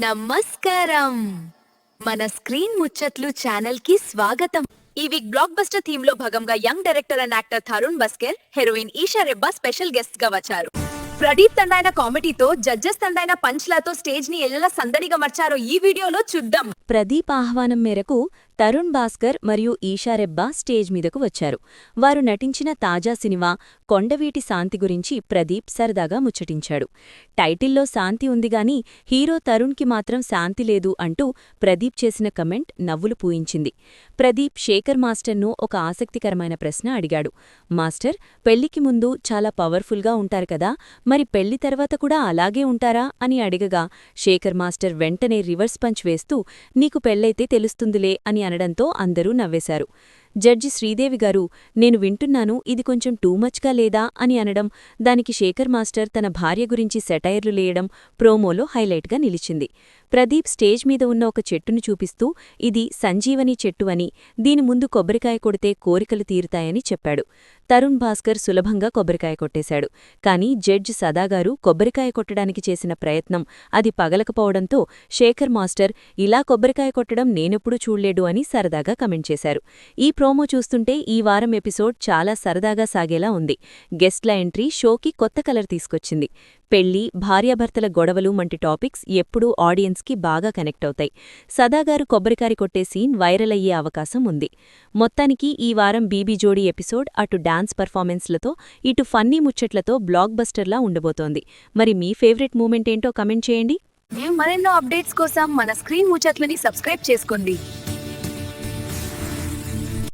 నమస్కారం. మన స్క్రీన్ ముచ్చట్లు ఛానల్కి స్వాగతం. ఈ వీక్ బ్లాక్ బస్టర్ థీమ్లో భాగంగా young director and actor Tarun Bhascker heroine Eesha Rebba special గెస్ట్గా వచ్చారు. ప్రదీప్ తండైన కామెడీతో జడ్జెస్ తండైన పంచ్లతో స్టేజ్ని ఎలా సందడిగా మార్చారో ఈ వీడియోలో చూద్దాం. ప్రదీప్ ఆహ్వానం మేరకు తరుణ్ భాస్కర్ మరియు ఈషారెబ్బా స్టేజ్ మీదకు వచ్చారు. వారు నటించిన తాజా సినిమా కొండవీటి శాంతి గురించి ప్రదీప్ సరదాగా ముచ్చటించాడు. టైటిల్లో శాంతి ఉందిగాని హీరో తరుణ్కి మాత్రం శాంతి లేదు అంటూ ప్రదీప్ చేసిన కమెంట్ నవ్వులు పూయించింది. ప్రదీప్ శేఖర్ మాస్టర్ను ఒక ఆసక్తికరమైన ప్రశ్న అడిగాడు. మాస్టర్ పెళ్ళికి ముందు చాలా పవర్ఫుల్గా ఉంటారు కదా మరి పెళ్ళి తర్వాత కూడా అలాగే ఉంటారా? అని అడిగగా శేఖర్ మాస్టర్ వెంటనే రివర్స్ పంచ్ వేస్తూ నీకు పెళ్ళైతే తెలుస్తుందిలే అని అనడంతో అందరూ నవ్వేశారు. జడ్జి శ్రీదేవి గారు నేను వింటున్నాను ఇది కొంచెం టూ మచ్గా లేదా అని అనడం దానికి శేఖర్ మాస్టర్ తన భార్య గురించి సెటైర్లు లేయడం ప్రోమోలో హైలైట్గా నిలిచింది. ప్రదీప్ స్టేజ్ మీద ఉన్న ఒక చెట్టును చూపిస్తూ ఇది సంజీవని చెట్టు అని దీని ముందు కొబ్బరికాయ కొడితే కోరికలు తీరుతాయని చెప్పాడు. తరుణ్ భాస్కర్ సులభంగా కొబ్బరికాయ కొట్టేశాడు. కాని జడ్జ్ సదాగారు కొబ్బరికాయ కొట్టడానికి చేసిన ప్రయత్నం అది పగలకపోవడంతో శేఖర్ మాస్టర్ ఇలా కొబ్బరికాయ కొట్టడం నేనెప్పుడూ చూడలేడు అని సరదాగా కమెంట్ చేశారు. ఈ ప్రోమో చూస్తుంటే ఈ వారం ఎపిసోడ్ చాలా సరదాగా సాగేలా ఉంది. గెస్ట్ల ఎంట్రీ షోకి కొత్త కలర్ తీసుకొచ్చింది. పెళ్ళి భార్యాభర్తల గొడవలు వంటి టాపిక్స్ ఎప్పుడూ ఆడియన్స్కి బాగా కనెక్ట్ అవుతాయి. సదాగారు కొబ్బరికారి కొట్టే సీన్ వైరల్ అయ్యే అవకాశం ఉంది. మొత్తానికి ఈ వారం బీబీ జోడీ ఎపిసోడ్ అటు డాన్స్ పర్ఫార్మెన్స్లతో ఇటు ఫన్నీ ముచ్చట్లతో బ్లాక్ బస్టర్లా ఉండబోతోంది. మరి మీ ఫేవరెట్ మూమెంట్ ఏంటో కమెంట్ చేయండి. మరెన్నో అప్డేట్స్ కోసం మన స్క్రీన్ ముచ్చట్లని సబ్స్క్రైబ్ చేసుకోండి.